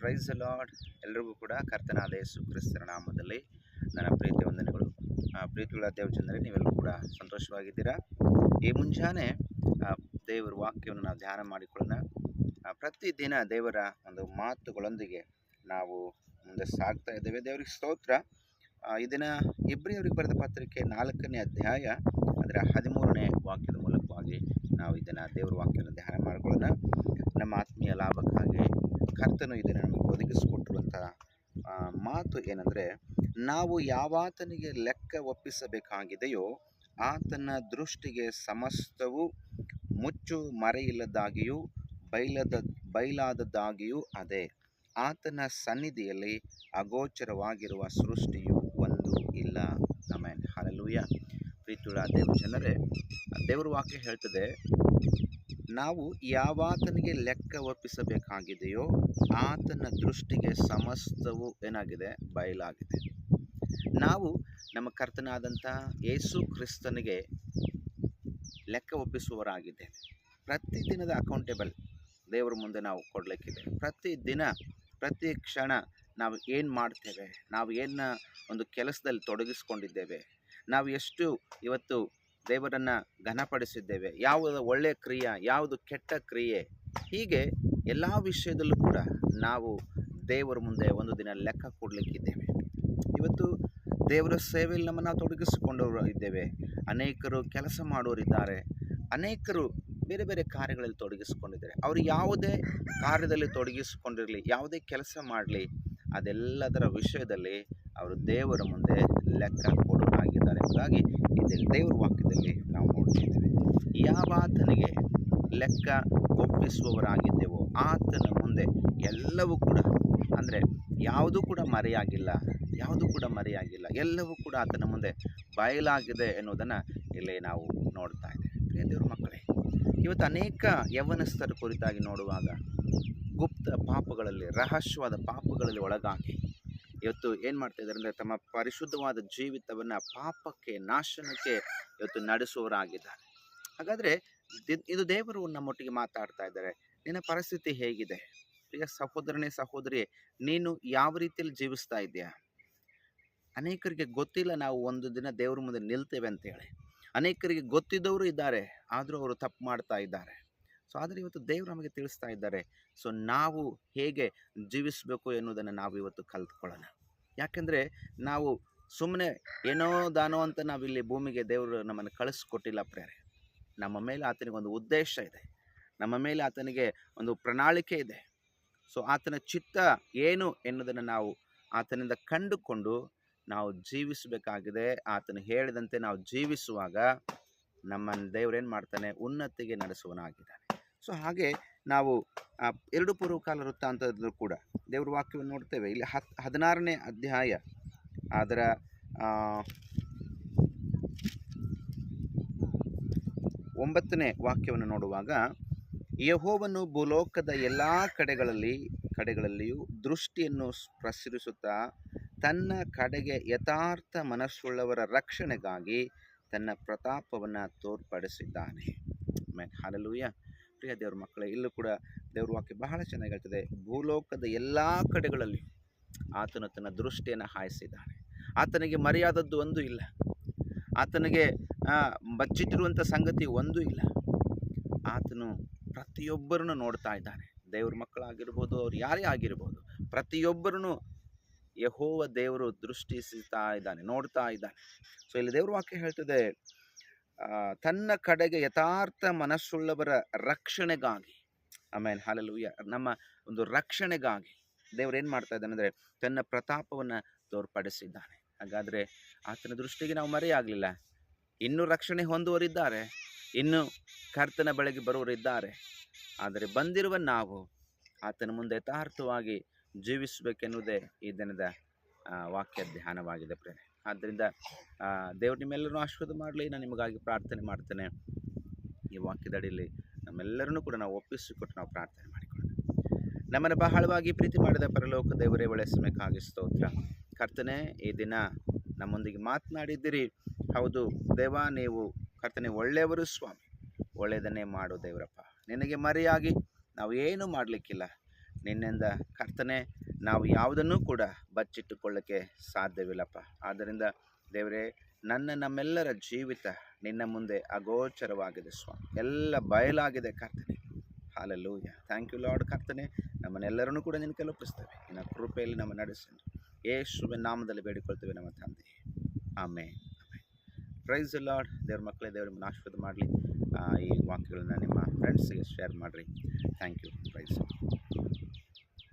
Price lord ಎಲ್ರಿಗೂ ಕೂಡ ಕರ್ತನಾದ ಯೇಸು ಕ್ರಿಸ್ತರ ನಾಮದಲ್ಲಿ ನನ್ನ ಪ್ರೀತಿ ವಂದನೆಗಳು. ಪ್ರೀತಿಗಳ ದೇವಚಂದರೆ ನೀವೆಲ್ಲರೂ ಕೂಡ ಸಂತೋಷವಾಗಿದ್ದೀರಾ? ಈ ಮುಂಜಾನೆ ದೇವರ ವಾಕ್ಯವನ್ನು ನಾವು ಧ್ಯಾನ ಮಾಡಿಕೊಳ್ಳೋಣ. ಪ್ರತಿದಿನ ದೇವರ ಒಂದು ಮಾತುಗಳೊಂದಿಗೆ ನಾವು ಮುಂದೆ ಸಾಗ್ತಾ ಇದ್ದೇವೆ. ದೇವರಿಗೆ ಸ್ತೋತ್ರ. ಇದನ್ನು ಇಬ್ರಿಯವರಿಗೆ ಬರೆದ ಪತ್ರಿಕೆ ನಾಲ್ಕನೇ ಅಧ್ಯಾಯ, ಅದರ ಹದಿಮೂರನೇ ವಾಕ್ಯದ ಮೂಲಕವಾಗಿ ನಾವು ಇದನ್ನು ದೇವರ ವಾಕ್ಯವನ್ನು ಧ್ಯಾನ ಮಾಡಿಕೊಳ್ಳೋಣ. ನಮ್ಮ ಆತ್ಮೀಯ ಲಾಭಕ್ಕಾಗಿ ಕರ್ತನು ಇದನ್ನು ನಮಗೆ ಒದಗಿಸಿಕೊಟ್ಟಿರುವಂಥ ಆ, ಮಾತು ಏನಂದರೆ ನಾವು ಯಾವಾತನಿಗೆ ಲೆಕ್ಕ ಒಪ್ಪಿಸಬೇಕಾಗಿದೆಯೋ ಆತನ ದೃಷ್ಟಿಗೆ ಸಮಸ್ತವು ಮುಚ್ಚು ಮರೆಯಿಲ್ಲದಾಗಿಯೂ ಬೈಲದ ಬಯಲಾದದ್ದಾಗಿಯೂ ಅದೇ. ಆತನ ಸನ್ನಿಧಿಯಲ್ಲಿ ಅಗೋಚರವಾಗಿರುವ ಸೃಷ್ಟಿಯು ಒಂದು ಇಲ್ಲ. ಆಮೇನ್. ಹಾಲೆಲೂಯ. ಪ್ರೀತಿಯುಳ್ಳ ದೇವ ಜನರೇ ದೇವರ ವಾಕ್ಯ ಹೇಳ್ತದೆ ನಾವು ಯಾವಾತನಿಗೆ ಲೆಕ್ಕ ಒಪ್ಪಿಸಬೇಕಾಗಿದೆಯೋ ಆತನ ದೃಷ್ಟಿಗೆ ಸಮಸ್ತವು ಏನಾಗಿದೆ? ಬಯಲಾಗಿದೆ. ನಾವು ನಮ್ಮ ಕರ್ತನಾದಂಥ ಯೇಸು ಕ್ರಿಸ್ತನಿಗೆ ಲೆಕ್ಕ ಒಪ್ಪಿಸುವವರಾಗಿದ್ದೇವೆ. ಪ್ರತಿದಿನದ ಅಕೌಂಟೇಬಲ್ ದೇವರ ಮುಂದೆ ನಾವು ಕೊಡಲಿಕ್ಕಿದೆ. ಪ್ರತಿದಿನ ಪ್ರತಿ ಕ್ಷಣ ನಾವು ಏನು ಮಾಡ್ತೇವೆ? ನಾವು ಏನು ಒಂದು ಕೆಲಸದಲ್ಲಿ ತೊಡಗಿಸ್ಕೊಂಡಿದ್ದೇವೆ? ನಾವು ಎಷ್ಟು ಇವತ್ತು ದೇವರನ್ನು ಘನಪಡಿಸಿದ್ದೇವೆ. ಯಾವುದು ಒಳ್ಳೆಯ ಕ್ರಿಯೆ, ಯಾವುದು ಕೆಟ್ಟ ಕ್ರಿಯೆ, ಹೀಗೆ ಎಲ್ಲ ವಿಷಯದಲ್ಲೂ ಕೂಡ ನಾವು ದೇವರ ಮುಂದೆ ಒಂದು ದಿನ ಲೆಕ್ಕ ಕೊಡಲಿಕ್ಕಿದ್ದೇವೆ. ಇವತ್ತು ದೇವರ ಸೇವೆಯಲ್ಲಿ ನಮ್ಮನ್ನು ತೊಡಗಿಸಿಕೊಂಡು ತೊಡಗಿಸಿಕೊಂಡವರು ಇದ್ದೇವೆ. ಅನೇಕರು ಕೆಲಸ ಮಾಡೋರಿದ್ದಾರೆ ಅನೇಕರು ಬೇರೆ ಬೇರೆ ಕಾರ್ಯಗಳಲ್ಲಿ ತೊಡಗಿಸಿಕೊಂಡಿದ್ದಾರೆ. ಅವರು ಯಾವುದೇ ಕಾರ್ಯದಲ್ಲಿ ತೊಡಗಿಸಿಕೊಂಡಿರಲಿ, ಯಾವುದೇ ಕೆಲಸ ಮಾಡಲಿ, ಅದೆಲ್ಲದರ ವಿಷಯದಲ್ಲಿ ಅವರು ದೇವರ ಮುಂದೆ ಲೆಕ್ಕ ಕೊಡೋರಾಗಿದ್ದಾರೆ ಎಂಬುದಾಗಿ ಇದರಲ್ಲಿ ದೇವರ ವಾಕ್ಯದಲ್ಲಿ ನಾವು ನೋಡ್ತಿದ್ದೇವೆ. ಯಾವಾತನಿಗೆ ಲೆಕ್ಕ ಒಪ್ಪಿಸುವವರಾಗಿದ್ದೇವೋ ಆತನ ಮುಂದೆ ಎಲ್ಲವೂ ಕೂಡ, ಅಂದರೆ ಯಾವುದೂ ಕೂಡ ಮರೆಯಾಗಿಲ್ಲ, ಯಾವುದೂ ಕೂಡ ಮರೆಯಾಗಿಲ್ಲ, ಎಲ್ಲವೂ ಕೂಡ ಆತನ ಮುಂದೆ ಬಯಲಾಗಿದೆ ಎನ್ನುವುದನ್ನು ಇಲ್ಲಿ ನಾವು ನೋಡ್ತಾ ಇದ್ದೇವೆ. ದೇವ್ರ ಮಕ್ಕಳೇ, ಇವತ್ತು ಅನೇಕ ಯೌವನಸ್ಥರ ಕುರಿತಾಗಿ ನೋಡುವಾಗ ಗುಪ್ತ ಪಾಪಗಳಲ್ಲಿ, ರಹಸ್ಯವಾದ ಪಾಪಗಳಲ್ಲಿ ಒಳಗಾಗಿ ಇವತ್ತು ಏನು ಮಾಡ್ತಾ ಇದ್ದಾರೆ ಅಂದರೆ ತಮ್ಮ ಪರಿಶುದ್ಧವಾದ ಜೀವಿತವನ್ನು ಪಾಪಕ್ಕೆ ನಾಶನಕ್ಕೆ ಇವತ್ತು ನಡೆಸುವವರಾಗಿದ್ದಾರೆ. ಹಾಗಾದರೆ ಇದು ದೇವರು ನಮ್ಮೊಟ್ಟಿಗೆ ಮಾತಾಡ್ತಾ ಇದ್ದಾರೆ. ನಿನ್ನ ಪರಿಸ್ಥಿತಿ ಹೇಗಿದೆ? ಪ್ರಿಯ ಸಹೋದರನೇ ಸಹೋದರಿ ನೀನು ಯಾವ ರೀತಿಯಲ್ಲಿ ಜೀವಿಸ್ತಾ ಇದೆಯಾ ಅನೇಕರಿಗೆ ಗೊತ್ತಿಲ್ಲ ನಾವು ಒಂದು ದಿನ ದೇವರ ಮುಂದೆ ನಿಲ್ತೇವೆ ಅಂತೇಳಿ. ಅನೇಕರಿಗೆ ಗೊತ್ತಿದ್ದವರು ಇದ್ದಾರೆ, ಆದರೂ ಅವರು ತಪ್ಪು ಮಾಡ್ತಾ ಇದ್ದಾರೆ. ಸೊ ಆದರೆ ಇವತ್ತು ದೇವರು ನಮಗೆ ತಿಳಿಸ್ತಾ ಇದ್ದಾರೆ. ಸೊ ನಾವು ಹೇಗೆ ಜೀವಿಸಬೇಕು ಎನ್ನುವುದನ್ನು ನಾವು ಇವತ್ತು ಕಲ್ತ್ಕೊಳ್ಳೋಣ. ಯಾಕೆಂದರೆ ನಾವು ಸುಮ್ಮನೆ ಏನೋ ದಾನೋ ಅಂತ ನಾವಿಲ್ಲಿ ಭೂಮಿಗೆ ದೇವರು ನಮ್ಮನ್ನು ಕಳಿಸ್ಕೊಟ್ಟಿಲ್ಲ ಪ್ರೇರೆ. ನಮ್ಮ ಮೇಲೆ ಆತನಿಗೆ ಒಂದು ಉದ್ದೇಶ ಇದೆ. ನಮ್ಮ ಮೇಲೆ ಆತನಿಗೆ ಒಂದು ಪ್ರಣಾಳಿಕೆ ಇದೆ. ಸೊ ಆತನ ಚಿತ್ತ ಏನು ಎನ್ನುವುದನ್ನು ನಾವು ಆತನಿಂದ ಕಂಡುಕೊಂಡು ನಾವು ಜೀವಿಸಬೇಕಾಗಿದೆ. ಆತನು ಹೇಳಿದಂತೆ ನಾವು ಜೀವಿಸುವಾಗ ನಮ್ಮನ್ನು ದೇವರೇನು ಮಾಡ್ತಾನೆ? ಉನ್ನತಿಗೆ ನಡೆಸುವನಾಗಿದ್ದಾನೆ ಸೊ ಹಾಗೆ ನಾವು ಎರಡು ಪೂರ್ವಕಾಲ ವೃತ್ತಾಂತದಲ್ಲೂ ಕೂಡ ದೇವ್ರ ವಾಕ್ಯವನ್ನು ನೋಡ್ತೇವೆ. ಇಲ್ಲಿ ಹತ್, ಹದಿನಾರನೇ ಅಧ್ಯಾಯ ಅದರ ಒಂಬತ್ತನೇ ವಾಕ್ಯವನ್ನು ನೋಡುವಾಗ ಯಹೋವನ್ನು ಭೂಲೋಕದ ಎಲ್ಲ ಕಡೆಗಳಲ್ಲಿ, ಕಡೆಗಳಲ್ಲಿಯೂ ದೃಷ್ಟಿಯನ್ನು ಪ್ರಸರಿಸುತ್ತಾ ತನ್ನ ಕಡೆಗೆ ಯಥಾರ್ಥ ಮನಸ್ಸುಳ್ಳವರ ರಕ್ಷಣೆಗಾಗಿ ತನ್ನ ಪ್ರತಾಪವನ್ನು ತೋರ್ಪಡಿಸಿದ್ದಾನೆ. ಹಾಲೆಲೂಯ. ಪ್ರಿಯ ದೇವ್ರ ಮಕ್ಕಳೇ, ಇಲ್ಲೂ ಕೂಡ ದೇವ್ರ ವಾಕ್ಯ ಬಹಳ ಚೆನ್ನಾಗಿ ಹೇಳ್ತದೆ. ಭೂಲೋಕದ ಎಲ್ಲ ಕಡೆಗಳಲ್ಲಿ ಆತನು ತನ್ನ ದೃಷ್ಟಿಯನ್ನು ಹಾಯಿಸಿದ್ದಾನೆ. ಆತನಿಗೆ ಮರೆಯಾದದ್ದು ಒಂದೂ ಇಲ್ಲ. ಆತನಿಗೆ ಬಚ್ಚಿಟ್ಟಿರುವಂಥ ಸಂಗತಿ ಒಂದೂ ಇಲ್ಲ. ಆತನು ಪ್ರತಿಯೊಬ್ಬರನ್ನು ನೋಡ್ತಾ ಇದ್ದಾನೆ. ದೇವ್ರ ಮಕ್ಕಳಾಗಿರ್ಬೋದು, ಅವ್ರು ಯಾರೇ ಆಗಿರ್ಬೋದು, ಪ್ರತಿಯೊಬ್ಬರನ್ನು ಯಹೋವ ದೇವರು ದೃಷ್ಟಿಸುತ್ತಾ ಇದ್ದಾನೆ, ನೋಡ್ತಾ ಇದ್ದಾನೆ. ಸೊ ಇಲ್ಲಿ ದೇವ್ರ ವಾಕ್ಯ ಹೇಳ್ತದೆ ತನ್ನ ಕಡೆಗೆ ಯಥಾರ್ಥ ಮನಸ್ಸುಳ್ಳವರ ರಕ್ಷಣೆಗಾಗಿ. ಆಮೇಲೆ ಹಾಲೆಲೂಯ ನಮ್ಮ ಒಂದು ರಕ್ಷಣೆಗಾಗಿ ದೇವರು ಏನು ಮಾಡ್ತಾ ಇದ್ದಾನೆ ಅಂದರೆ ತನ್ನ ಪ್ರತಾಪವನ್ನು ತೋರ್ಪಡಿಸಿದ್ದಾನೆ. ಹಾಗಾದರೆ ಆತನ ದೃಷ್ಟಿಗೆ ನಾವು ಮರೆಯಾಗಲಿಲ್ಲ. ಇನ್ನೂ ರಕ್ಷಣೆ ಹೊಂದುವರಿದ್ದಾರೆ ಇನ್ನೂ ಕರ್ತನ ಬಳಿಗೆ ಬರುವವರಿದ್ದಾರೆ. ಆದರೆ ಬಂದಿರುವ ನಾವು ಆತನ ಮುಂದೆ ಯಥಾರ್ಥವಾಗಿ ಜೀವಿಸಬೇಕೆನ್ನುವುದೇ ಈ ದಿನದ ವಾಕ್ಯ ಧ್ಯಾನವಾಗಿದೆ ಪ್ರೇರೆ ಆದ್ದರಿಂದ ದೇವರು ನಿಮ್ಮೆಲ್ಲರನ್ನೂ ಆಶೀರ್ವಾದ ಮಾಡಲಿ. ನಾನು ನಿಮಗಾಗಿ ಪ್ರಾರ್ಥನೆ ಮಾಡ್ತೇನೆ. ಈ ವಾಕ್ಯದಡಿಯಲ್ಲಿ ನಮ್ಮೆಲ್ಲರನ್ನೂ ಕೂಡ ನಾವು ಒಪ್ಪಿಸಿಕೊಟ್ಟು ನಾವು ಪ್ರಾರ್ಥನೆ ಮಾಡಿಕೊಳ್ಳೋಣ. ನಮ್ಮನ್ನು ಬಹಳವಾಗಿ ಪ್ರೀತಿ ಮಾಡಿದ ಪರಲೋಕ ದೇವರೇ ಒಳ್ಳೆಯ ಸಮಯಕ್ಕಾಗಿ ಸ್ತೋತ್ರ. ಕರ್ತನೆ, ಈ ದಿನ ನಮ್ಮೊಂದಿಗೆ ಮಾತನಾಡಿದ್ದೀರಿ. ಹೌದು, ದೇವ, ನೀವು ಕರ್ತನೆ ಒಳ್ಳೆಯವರು ಸ್ವಾಮಿ. ಒಳ್ಳೆಯದನ್ನೇ ಮಾಡು ದೇವರಪ್ಪ. ನಿನಗೆ ಮರೆಯಾಗಿ ನಾವು ಏನು ಮಾಡಲಿಕ್ಕಿಲ್ಲ. ನಿನ್ನಿಂದ ಕರ್ತನೆ ನಾವು ಯಾವುದನ್ನೂ ಕೂಡ ಬಚ್ಚಿಟ್ಟುಕೊಳ್ಳಕ್ಕೆ ಸಾಧ್ಯವಿಲ್ಲಪ್ಪ. ಆದ್ದರಿಂದ ದೇವರೇ, ನನ್ನ ನಮ್ಮೆಲ್ಲರ ಜೀವಿತ ನಿನ್ನ ಮುಂದೆ ಅಗೋಚರವಾಗಿದೆ ಸ್ವಾಮಿ. ಎಲ್ಲ ಬಯಲಾಗಿದೆ ಕರ್ತನೆ. ಹಾಲಲ್ಲೂಯ ಥ್ಯಾಂಕ್ ಯು ಲಾರ್ಡ್ ಕರ್ತನೆ. ನಮ್ಮನ್ನೆಲ್ಲರನ್ನೂ ಕೂಡ ನಿನ್ನ ಕೆಲಪಿಸ್ತೇವೆ ನಿನ್ನ ಕೃಪೆಯಲ್ಲಿ ನಮ್ಮ ನಡೆಸಿ ಯೇಸುವಿನ ನಾಮದಲ್ಲಿ ಬೇಡಿಕೊಳ್ತೇವೆ ನಮ್ಮ ತಂದೆ. ಆಮೇ ಪ್ರೈಸ್ ಲಾರ್ಡ್ ದೇವ್ರ ಮಕ್ಕಳೇ, ದೇವ್ರ ಆಶೀರ್ವಾದ ಮಾಡಲಿ. ಈ ವಾಕ್ಯಗಳನ್ನ ನಿಮ್ಮ ಫ್ರೆಂಡ್ಸ್ಗೆ ಶೇರ್ ಮಾಡಿರಿ. Thank you price